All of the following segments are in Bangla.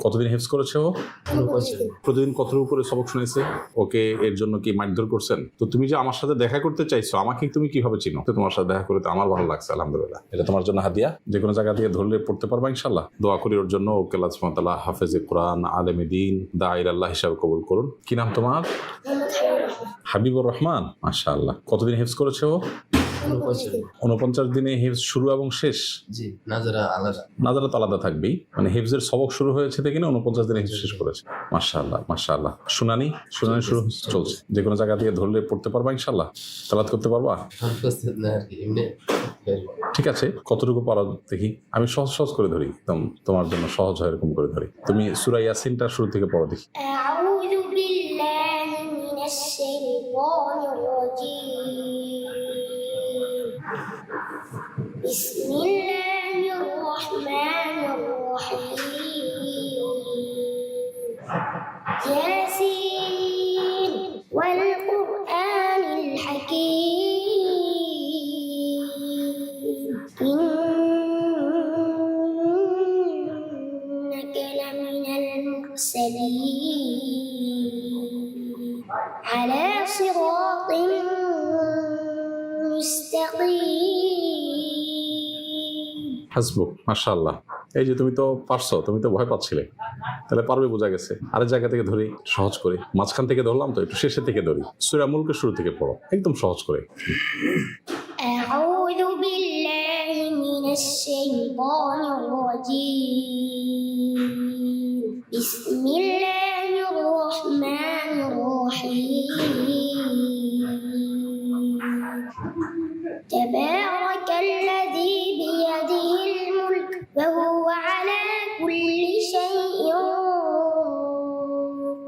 কতদিন হেফজ করেছে ও? প্রতিদিন কতর উপরে সবক শুনেছে ওকে এর জন্য কি মারধর করছেন? তো তুমি যে আমার সাথে দেখা করতে চাইছো আমাকে তুমি কীভাবে চিনো? তো তোমার সাথে দেখা করতে আমার ভালো লাগছে আলহামদুলিল্লাহ। এটা তোমার জন্য হাদিয়া? যে কোনো জায়গা থেকে ধরলে পড়তে পারবা ইনশাল্লাহ দোয়া করি ওর জন্য ওকে লাজমতাল্লাহ হাফেজে কোরআন আলেমে দিন দায়ের আল্লাহ হিসাবে কবুল করুন। কি নাম তোমার? হাবিবুর রহমান। মাশা আল্লাহ কতদিন হেফজ করেছে ও? উনপঞ্চাশ দিনে হেফজ শুরু এবং শেষ জি নাজারা আলাদা নাজারা তো আলাদা থাকবেই মানে হেফজের সবক শুরু হয়েছে থেকে না উনপঞ্চাশ দিনে হেফজ শেষ করেছে মাশাআল্লাহ মাশাআল্লাহ শুনানি শুনানি শুরু চলছে যে কোনো জায়গা দিয়ে ধরলে পড়তে পারবা ইনশাল্লাহ তালাত করতে পারবা উপস্থিত না আর কি এমনি ঠিক আছে কতটুকু পারো দেখি আমি সহজ সহজ করে ধরি একদম তোমার জন্য সহজ হয় এরকম করে ধরি তুমি সুরাই ইয়াসিনটা শুরু থেকে পড়ো দেখি أعوذ بالله من الشيطان الرجيم بسم الله الرحمن الرحيم. والقرآن الحكيم. إنك لمن المرسلين. على صراط مستقيم. হাসবুক মাশাআল্লাহ এই যে তুমি তো পারছো তুমি তো ভয় পাচ্ছিলে তাহলে পারবে বোঝা গেছে আরেক জায়গা থেকে ধরি সহজ করে মাঝখান থেকে ধরলাম তো একটু শেষের থেকে ধরি সুরা মুলকে শুরু থেকে পড়ো একদম সহজ করে أعوذ بالله من الشيطان الرجيم بسم الله الرحمن الرحيم تبارك الذي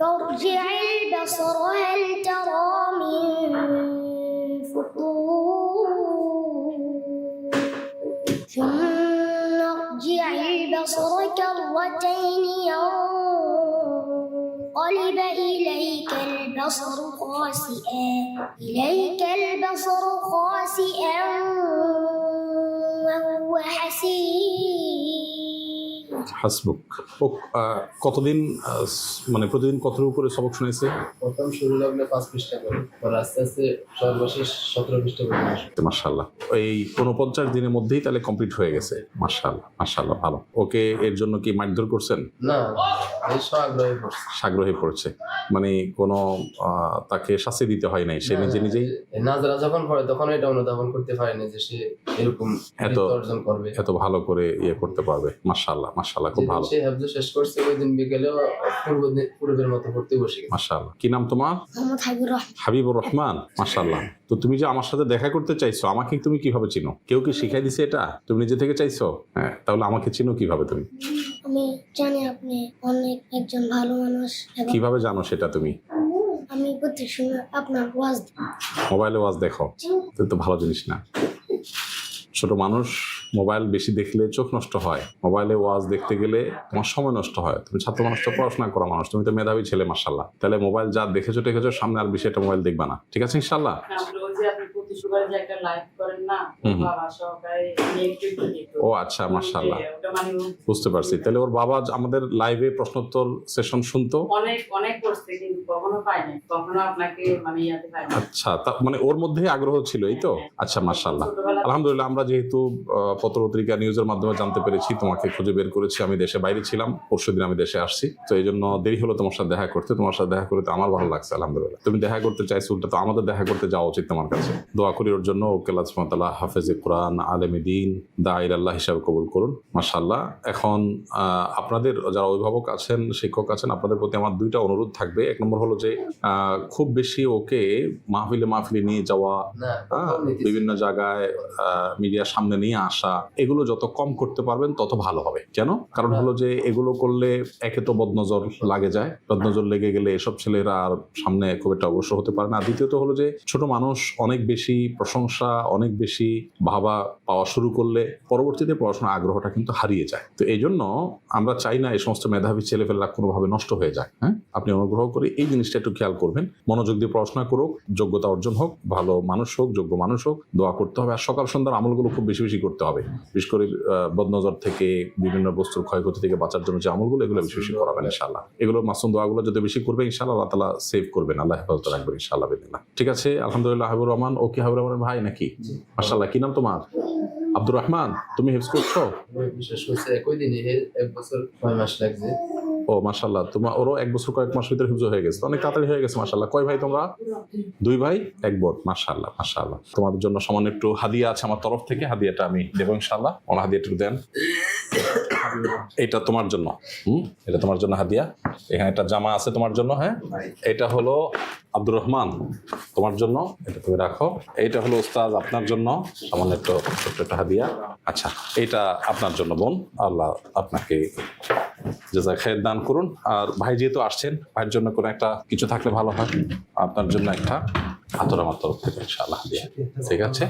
فارجع البصر هل ترى من فطور؟ ثم ارجع البصر كرتين ينقلب إليك البصر خاسئا إليك البصر خاسئا وهو حسير. হাসবুক। ও কতদিন মানে প্রতিদিন কতর উপরে সবক শুনেছে প্রথম শুরু লাগলে পাঁচ পৃষ্ঠা করে পর আস্তে আস্তে সর্বশেষ সতেরো পৃষ্ঠা করে মার্শাল্লাহ এই উনপঞ্চাশ দিনের মধ্যেই তাহলে কমপ্লিট হয়ে গেছে। মার্শাল্লাহ মার্শাল্লাহ ভালো। ওকে এর জন্য কি মারধর করছেন? না সাগ্রহে পড়ছে। মানে কোনো তাকে শাস্তি দিতে হয় নাই সে নিজে নিজেই? নাজারা যখন পড়ে তখন এটা অনুধাবন করতে পারেনি যে সে এরকম এত- অর্জন করবে। এত ভালো করে ইয়ে করতে পারবে। মার্শাল্লাহ মার্শাল্লাহ খুব ভালো। সে হাফজ শেষ করছে ওই দিন বিকেলেও পূর্ব দিন- পূর্বের মতো পড়তে বসে গেছে। মার্শাল্লাহ কি নাম তোমার? মোহাম্মদ হাবিবুর রহমান। হাবিবুর রহমান মার্শাল্লাহ তো তুমি যে আমার সাথে দেখা করতে চাইছো আমাকে তুমি কীভাবে চিনো? কেউ কি শিখাই দিছে এটা? তুমি নিজে থেকে চাইছো? হ্যাঁ তাহলে আমাকে চিনো কীভাবে তুমি? আমি জানি আপনি অনেক একজন ভালো মানুষ কীভাবে জানো সেটা তুমি? আমি প্রত্যেক সময় আপনার ওয়াজ মোবাইলে ওয়াজ দেখো। তো ভালো জিনিস না। ছোট মানুষ মোবাইল বেশি দেখলে চোখ নষ্ট হয়। মোবাইলে ওয়াজ দেখতে গেলে তোমার সময় নষ্ট হয়। তুমি ছাত্র মানুষ তো পড়াশোনা করা মানুষ তুমি তো মেধাবী ছেলে মাসাল্লাহ তাহলে মোবাইল যা দেখেছ দেখেছ সামনে আর বেশি একটা মোবাইল দেখবা না। ঠিক আছে ইনশাল্লাহ আমরা ওই যে আপনি প্রতি শুক্রবারে যে একটা লাইভ করেন না হুম হুম। বাবা সহকারে নিয়ে একটু একটু দেখতো। ও আচ্ছা মাসাল্লাহ ও বুঝতে পারছি। তাহলে ওর বাবা আমাদের লাইভে প্রশ্নোত্তর সেশন শুনতো? অনেক অনেক করছে কিন্তু কখনো পায় নাই কখনো আপনাকে মানে ইয়াতে পায় না আচ্ছা তা মানে ওর মধ্যে আগ্রহ ছিল এই তো? আচ্ছা মার্শাল্লাহ ছোটবেলা আলহামদুলিল্লাহ আমরা যেহেতু আহ, পত্রপত্রিকা নিউজের মাধ্যমে জানতে পেরেছি তোমাকে খুঁজে বের করেছি আমি দেশে বাইরে ছিলাম পরশু দিন আমি দেশে আসছি। তো এই জন্য দেরি হলো তোমার সাথে দেখা করতে তোমার সাথে দেখা করতে আমার ভালো লাগছে আলহামদুলিল্লাহ। তুমি দেখা করতে চাইছো উল্টা তো আমাদের দেখা করতে যাওয়া উচিত তোমার কাছে। দোয়া করি ওর জন্য ওকে লাজমতাল্লাহ হাফেজে কোরআন আলেমে দিন দায়ের আল্লাহ হিসাবে কবুল করুন মাশাল্লাহ এখন আপনাদের যারা অভিভাবক আছেন শিক্ষক আছেন আপনাদের প্রতি আমার দুইটা অনুরোধ থাকবে। এক নম্বর হলো যে খুব বেশি ওকে মাহফিলে মাহফিলে নিয়ে যাওয়া। বিভিন্ন জায়গায় মিডিয়ার সামনে নিয়ে আসা এগুলো যত কম করতে পারবেন তত ভালো হবে। কেন? কারণ হলো যে এগুলো করলে একে তো বদনজর লাগে যায়। বদনজর লেগে গেলে এসব ছেলেরা আর সামনে খুব একটা অবশ্য হতে পারে না। দ্বিতীয়ত হলো যে ছোট মানুষ অনেক বেশি প্রশংসা অনেক বেশি ভাবা পাওয়া শুরু করলে পরবর্তীতে পড়াশোনার আগ্রহটা কিন্তু হারিয়ে যায়। তো এই জন্য আমরা চাই না এই সমস্ত মেধাবী ছেলেপেলেরা কোনোভাবে নষ্ট হয়ে যায় হ্যাঁ? আপনি অনুগ্রহ করে এই জিনিসটা একটু খেয়াল করবেন। মনোযোগ দিয়ে পড়াশোনা করুক যোগ্যতা অর্জন হোক ভালো মানুষ হোক যোগ্য মানুষ হোক দোয়া করতে হবে। আর সকাল সন্ধ্যার আমলগুলো খুব বেশি বেশি করতে হবে। বিশেষ করে বদনজর থেকে বিভিন্ন বস্তুর ক্ষয়ক্ষতি থেকে বাঁচার জন্য যে আমলগুলো এগুলো বেশি বেশি করাবেন ইনশাল্লাহ এগুলো মাসুম দোয়াগুলো যদি বেশি করবে ইনশাল্লাহ আল্লাহ তালা সেভ করবেন। আল্লাহ হেফাজত রাখবেন ইনশাল্লাহ বেদিল্লাহ ঠিক আছে? আলহামদুলিল্লাহ হাবিবুর রহমান। ও কি হাবিবুর রহমানের ভাই নাকি? মার্শাল্লাহ কি নাম তোমার? আব্দুর রহমান তুমি হেফজ করছ? বিশেষ করছে একই দিনে এক বছর ছয় মাস লাগছে ও মাশাল্লাহ তোমার ওরও এক বছর কয়েক মাস ভিতরে হিফজ হয়ে গেছে। অনেক তাড়াতাড়ি হয়ে গেছে মাশাল্লাহ কয় ভাই তোমরা? দুই ভাই এক বোন মাশাল্লাহ মাশাল্লাহ তোমাদের জন্য সামান্য একটু হাদিয়া আছে আমার তরফ থেকে হাদিয়াটা আমি দেবো ইনশাল্লাহ ওনার হাদিয়াটা দেন। এটা তোমার জন্য। হুম? এটা তোমার জন্য হাদিয়া। এখানে একটা জামা আছে তোমার জন্য হ্যাঁ? এটা হলো আব্দুর রহমান। তোমার জন্য, এটা তুমি রাখো। এইটা হলো উস্তাদ আপনার জন্য। সামান্য একটু ছোট্ট একটা হাদিয়া। আচ্ছা এইটা আপনার জন্য, বোন। আল্লাহ আপনাকে জেজা খেয়ে দান করুন। আর ভাই যেহেতু আসছেন, ভাইয়ের জন্য কোনো একটা কিছু থাকলে ভালো হয়। আপনার জন্য একটা আতর আমার তরফ থেকে, ইনশাআল্লাহ হাদিয়া। ঠিক আছে?